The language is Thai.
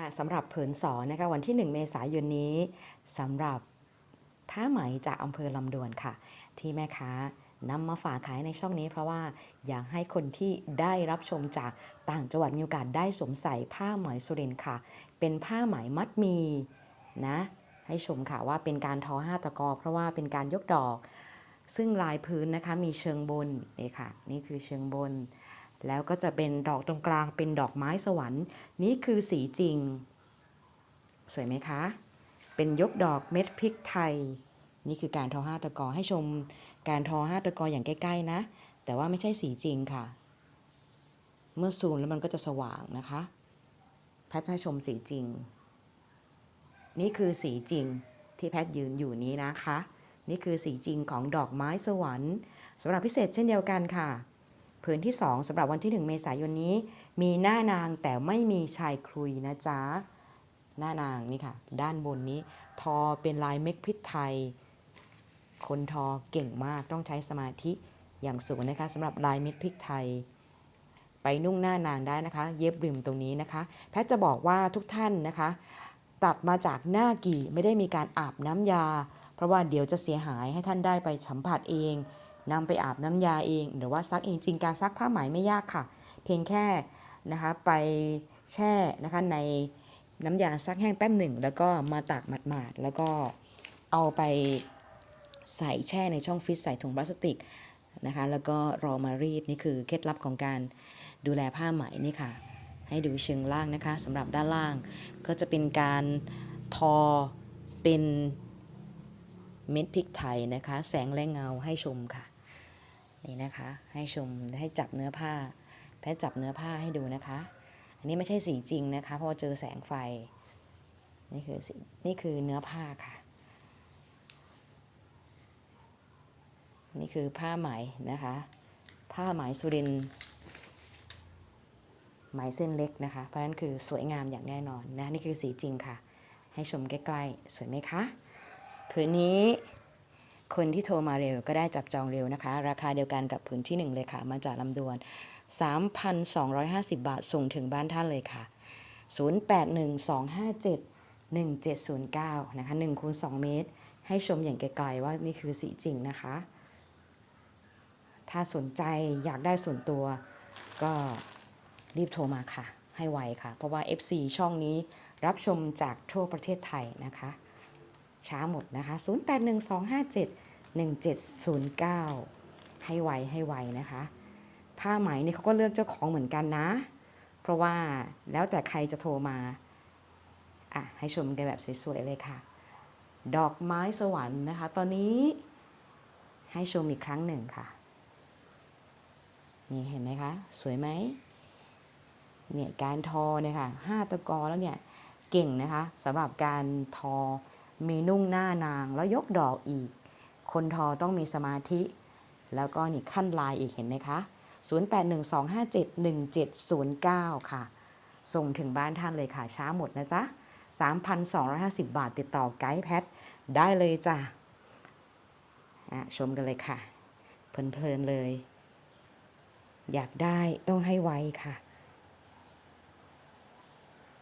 ค่ะสำหรับเผินสอนนะคะวันที่ 1 เมษายนนี้สำหรับผ้าไหมจากอำเภอลำดวนค่ะ ที่แม่ค้านำมาฝากขายในช่องนี้ เพราะว่าอยากให้คนที่ได้รับชมจากต่างจังหวัดมีโอกาสได้สวมใส่ผ้าไหมสุรินค่ะ เป็นผ้าไหมมัดมีนะให้ชมค่ะว่าเป็นการทอห้าตะกอ เพราะว่าเป็นการยกดอก ซึ่งลายพื้นนะคะมีเชิงบนนี่ค่ะ นี่คือเชิงบน แล้วก็จะเป็นดอกตรงกลางเป็นดอกไม้สวรรค์ นี่คือสีจริง สวยไหมคะ เป็นยกดอกเม็ดพริกไทย นี่คือการทอห้าตะกอให้ชมการทอห้าตะกออย่างใกล้ๆนะ แต่ว่าไม่ใช่สีจริงค่ะ เมื่อซูมแล้วมันก็จะสว่างนะคะแพทย์ให้ชมสีจริง นี่คือสีจริงที่แพทย์ยืนอยู่นี้นะคะ นี่คือสีจริงของดอกไม้สวรรค์สำหรับพิเศษเช่นเดียวกันค่ะ ผืนที่ 2สำหรับวันที่ 1 เมษายนนี้ มีหน้านางแต่ไม่มีชายครุยนะจ๊ะ หน้านางนี่ค่ะ ด้านบนนี้ ทอเป็นลายเม็ดพริกไทย คนทอเก่งมากต้องใช้สมาธิอย่างสูงนะคะสำหรับลายเม็ดพริกไทย ไปนุ่งหน้านางได้นะคะ เย็บริมตรงนี้นะคะ แพทย์จะบอกว่าทุกท่านนะคะ ตัดมาจากหน้ากี่ไม่ได้มีการอาบน้ำยา เพราะว่าเดี๋ยวจะเสียหายให้ท่านได้ไปสัมผัสเอง นำไปอาบน้ำยาเอง หรือว่าซักเองจริงการซักผ้าไหมไม่ยากค่ะ เพียงแค่นะคะไปแช่นะคะในน้ำยาซักแห้งแป๊บหนึ่ง แล้วก็มาตากหมาดๆแล้วก็เอาไปใส่แช่ในช่องฟรีซใส่ถุงพลาสติกนะคะแล้วก็รอมารีดนี่คือเคล็ดลับของการดูแลผ้าไหมนี่ค่ะ ให้ดูเชิงล่างนะคะสำหรับด้านล่าง ก็จะเป็นการทอเป็นเม็ดพริกไทยนะคะ แสงและเงาให้ชมค่ะ นี่นะคะ ให้ชมให้จับเนื้อผ้า แพทย์จับเนื้อผ้าให้ดูนะคะ อันนี้ไม่ใช่สีจริงนะคะเพราะเจอแสงไฟ นี่คือสีนี่คือเนื้อผ้าค่ะ นี่คือผ้าไหมนะคะ ผ้าไหมสุรินไหมเส้นเล็กนะคะ เพราะฉะนั้นคือสวยงามอย่างแน่นอนนะนี่คือสีจริงค่ะ ให้ชมใกล้ๆ สวยไหมคะผืนนี้ คนที่โทรมาเร็วก็ได้จับจองเร็วนะคะ ราคาเดียวกันกับผืนที่ 1 เลยค่ะ มาจากลำดวน 3,250 บาทส่งถึงบ้านท่านเลยค่ะ 0812571709 นะคะ1คูณ2เมตร ให้ชมอย่างไกลๆว่านี่คือสีจริงนะคะ ถ้าสนใจอยากได้ส่วนตัวก็รีบโทรมาค่ะ ให้ไวค่ะ เพราะว่า FC ช่องนี้รับชมจากทั่วประเทศไทยนะคะ ช้าหมดนะคะ 0812571709 ให้ไวให้ไวนะคะ ผ้าไหมนี่เขาก็เลือกเจ้าของเหมือนกันนะ เพราะว่าแล้วแต่ใครจะโทรมาอะให้ชมกันแบบสวยๆเลยค่ะ ดอกไม้สวรรค์นะคะ ตอนนี้ให้ชมอีกครั้งหนึ่งค่ะ นี่เห็นไหมคะ สวยไหมเนี่ยการทอเนี่ยค่ะห้าตะกอแล้วเนี่ยเก่งนะคะสำหรับการทอ มีนุ่งหน้านางแล้วยกดอกอีก คนทอต้องมีสมาธิ แล้วก็นี่ขั้นลายอีกเห็นไหมคะ 0812571709 ค่ะ ส่งถึงบ้านท่านเลยค่ะ ช้าหมดนะจ๊ะ 3,250 บาทติดต่อไกด์แพทได้เลยจ้ะชมกันเลยค่ะ เพลินๆเลย อยากได้ต้องให้ไวค่ะ